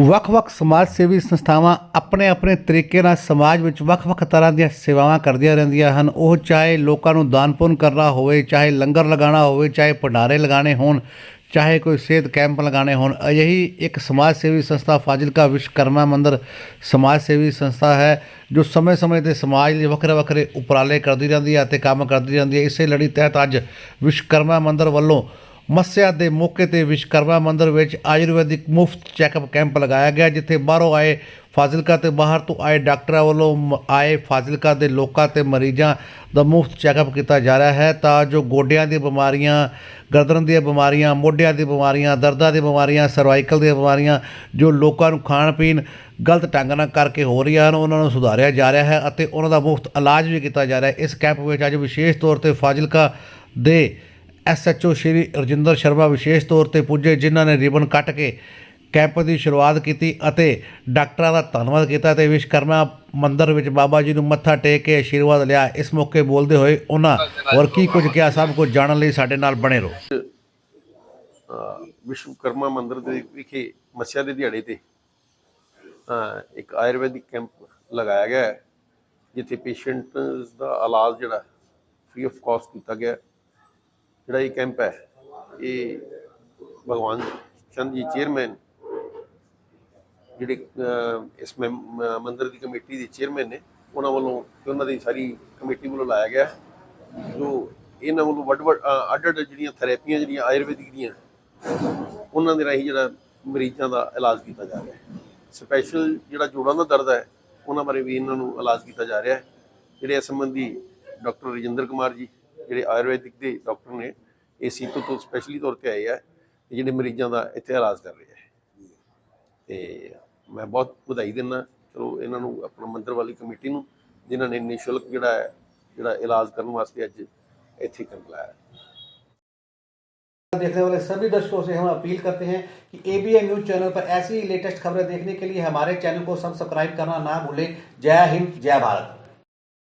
ਵੱਖ-ਵੱਖ ਸਮਾਜ ਸੇਵੀ ਸੰਸਥਾਵਾਂ ਆਪਣੇ-ਆਪਣੇ ਤਰੀਕੇ ਨਾਲ ਸਮਾਜ ਵਿੱਚ ਵੱਖ-ਵੱਖ ਤਰ੍ਹਾਂ ਦੀਆਂ ਸੇਵਾਵਾਂ ਕਰਦੀਆਂ ਰਹਿੰਦੀਆਂ ਹਨ। ਉਹ ਚਾਹੇ ਲੋਕਾਂ ਨੂੰ ਦਾਨ ਪੁੰਨ ਕਰਨਾ ਹੋਵੇ, ਚਾਹੇ ਲੰਗਰ ਲਗਾਉਣਾ ਹੋਵੇ, ਚਾਹੇ ਭੰਡਾਰੇ ਲਗਾਉਣੇ ਹੋਣ, ਚਾਹੇ ਕੋਈ ਸਿਹਤ ਕੈਂਪ ਲਗਾਉਣੇ ਹੋਣ। ਅਜਿਹੀ ਇੱਕ ਸਮਾਜ ਸੇਵੀ ਸੰਸਥਾ ਫਾਜ਼ਿਲਕਾ ਵਿਸ਼ਵਕਰਮਾ ਮੰਦਰ ਸਮਾਜ ਸੇਵੀ ਸੰਸਥਾ ਹੈ, ਜੋ ਸਮੇਂ-ਸਮੇਂ ਤੇ ਸਮਾਜ ਲਈ ਵੱਖਰੇ-ਵੱਖਰੇ ਉਪਰਾਲੇ ਕਰਦੀ ਰਹਿੰਦੀ ਹੈ ਅਤੇ ਕੰਮ ਕਰਦੀ ਰਹਿੰਦੀ ਹੈ। ਇਸੇ ਲੜੀ ਤਹਿਤ ਅੱਜ ਵਿਸ਼ਵਕਰਮਾ ਮੰਦਰ ਵੱਲੋਂ ਮੱਸਿਆ ਦੇ ਮੌਕੇ ਤੇ ਵਿਸ਼ਵਕਰਮਾ ਮੰਦਿਰ ਵਿੱਚ ਆਯੁਰਵੈਦਿਕ ਮੁਫਤ ਚੈੱਕਅਪ ਕੈਂਪ ਲਗਾਇਆ ਗਿਆ, ਜਿੱਥੇ ਬਾਹਰੋਂ ਆਏ ਫਾਜ਼ਿਲਕਾ ਤੇ ਬਾਹਰ ਤੋਂ ਆਏ ਡਾਕਟਰਾਂ ਵੱਲੋਂ ਮ- ਆਏ ਫਾਜ਼ਿਲਕਾ ਦੇ ਲੋਕਾਂ ਤੇ ਮਰੀਜ਼ਾਂ ਦਾ ਮੁਫਤ ਚੈੱਕਅਪ ਕੀਤਾ ਜਾ ਰਿਹਾ ਹੈ। ਤਾਂ ਜੋ ਗੋਡਿਆਂ ਦੀਆਂ ਬਿਮਾਰੀਆਂ, ਗਰਦਨ ਦੀਆਂ ਬਿਮਾਰੀਆਂ, ਮੋਢਿਆਂ ਦੀਆਂ ਬਿਮਾਰੀਆਂ, ਦਰਦਾਂ ਦੀਆਂ ਬਿਮਾਰੀਆਂ, ਸਰਵਾਈਕਲ ਦੀਆਂ ਬਿਮਾਰੀਆਂ, ਜੋ ਲੋਕਾਂ ਨੂੰ ਖਾਣ ਪੀਣ ਗਲਤ ਢੰਗ ਨਾਲ ਕਰਕੇ ਹੋ ਰਹੀਆਂ ਹਨ, ਉਹਨਾਂ ਨੂੰ ਸੁਧਾਰਿਆ ਜਾ ਰਿਹਾ ਹੈ ਅਤੇ ਉਹਨਾਂ ਦਾ ਮੁਫਤ ਇਲਾਜ ਵੀ ਕੀਤਾ ਜਾ ਰਿਹਾ ਹੈ। ਇਸ ਕੈਂਪ ਵਿੱਚ ਅੱਜ ਵਿਸ਼ੇਸ਼ ਤੌਰ ਤੇ ਫਾਜ਼ਿਲਕਾ ਦੇ ਐਸਐਚਓ ਸ਼੍ਰੀ ਰਜਿੰਦਰ ਸ਼ਰਮਾ ਵਿਸ਼ੇਸ਼ ਤੌਰ ਤੇ ਪੁੱਜੇ, ਜਿਨ੍ਹਾਂ ਨੇ ਰਿਬਨ ਕੱਟ ਕੇ ਕੈਂਪ ਦੀ ਸ਼ੁਰੂਆਤ ਕੀਤੀ ਅਤੇ ਡਾਕਟਰਾਂ ਦਾ ਧੰਨਵਾਦ ਕੀਤਾ ਤੇ ਵਿਸ਼ਵਕਰਮਾ ਮੰਦਿਰ ਵਿੱਚ ਬਾਬਾ ਜੀ ਨੂੰ ਮੱਥਾ ਟੇਕ ਕੇ ਆਸ਼ੀਰਵਾਦ ਲਿਆ। ਇਸ ਮੌਕੇ ਬੋਲਦੇ ਹੋਏ ਉਹਨਾਂ ਹੋਰ ਕੀ ਕੁਝ ਕਿਹਾ, ਸਭ ਕੁਝ ਜਾਣਨ ਲਈ ਸਾਡੇ ਨਾਲ ਬਣੇ ਰਹੋ। ਵਿਸ਼ਵਕਰਮਾ ਮੰਦਿਰ ਦੇ ਵਿਖੇ ਮੱਸਿਆ ਦੇ ਦਿਹਾੜੇ ਤੇ ਇੱਕ ਆਯੁਰਵੈਦਿਕ ਕੈਂਪ ਲਗਾਇਆ ਗਿਆ ਜਿੱਥੇ ਪੇਸ਼ੈਂਟ ਦਾ ਇਲਾਜ ਜਿਹੜਾ ਫ੍ਰੀ ਆਫ ਕਾਸਟ ਕੀਤਾ ਗਿਆ ਜਿਹੜਾ ਇਹ ਕੈਂਪ ਹੈ, ਇਹ ਭਗਵਾਨ ਚੰਦ ਜੀ ਚੇਅਰਮੈਨ ਜਿਹੜੇ ਇਸ ਮੈਂ- ਮ- ਦੀ ਕਮੇਟੀ ਦੇ ਚੇਅਰਮੈਨ ਨੇ, ਉਹਨਾਂ ਵੱਲੋਂ ਤੇ ਉਹਨਾਂ ਦੀ ਸਾਰੀ ਕਮੇਟੀ ਵੱਲੋਂ ਲਾਇਆ ਗਿਆ, ਜੋ ਇਹਨਾਂ ਵੱਲੋਂ ਵੱਡ ਵੱਡ ਅੱਡ ਅੱਡ ਜਿਹੜੀਆਂ ਥੈਰੇਪੀਆਂ ਜਿਹੜੀਆਂ ਆਯੁਰਵੈਦਿਕ ਦੀਆਂ, ਉਹਨਾਂ ਦੇ ਰਾਹੀਂ ਜਿਹੜਾ ਮਰੀਜ਼ਾਂ ਦਾ ਇਲਾਜ ਕੀਤਾ ਜਾ ਰਿਹਾ ਹੈ। ਸਪੈਸ਼ਲ ਜਿਹੜਾ ਜੋੜਾਂ ਦਾ ਦਰਦ ਹੈ, ਉਹਨਾਂ ਬਾਰੇ ਵੀ ਇਹਨਾਂ ਨੂੰ ਇਲਾਜ ਕੀਤਾ ਜਾ ਰਿਹਾ ਹੈ। ਜਿਹੜੇ ਇਸ ਸੰਬੰਧੀ ਡਾਕਟਰ ਰਜਿੰਦਰ ਕੁਮਾਰ ਜੀ ਜਿਹੜੇ ਆਯੁਰਵੈਦਿਕ ਦੇ ਡਾਕਟਰ ਨੇ ਇਹ ਸੀਤੋ ਤੋਂ ਸਪੈਸ਼ਲੀ ਤੌਰ ਤੇ ਆਏ ਆ ਤੇ ਜਿਹੜੇ ਮਰੀਜ਼ਾਂ ਦਾ ਇੱਥੇ ਇਲਾਜ ਕਰ ਰਹੇ ਆ ਤੇ ਮੈਂ ਬਹੁਤ ਵਧਾਈ ਦਿੰਦਾ ਚਲੋ ਇਹਨਾਂ ਨੂੰ ਆਪਣਾ ਮੰਦਰ ਵਾਲੀ ਕਮੇਟੀ ਨੂੰ ਜਿਨ੍ਹਾਂ ਨੇ ਨਿਸ਼ੁਲਕ ਜਿਹੜਾ ਹੈ ਜਿਹੜਾ ਇਲਾਜ ਕਰਨ ਵਾਸਤੇ ਅੱਜ ਇੱਥੇ ਕੈਂਪ ਲਾਇਆ देखने वाले सभी दर्शकों से हम अपील करते हैं कि एबीएन न्यूज चैनल पर ऐसी ही लेटेस्ट खबरें देखने के लिए हमारे चैनल को सब्सक्राइब करना ना भूलें जय हिंद जय भारत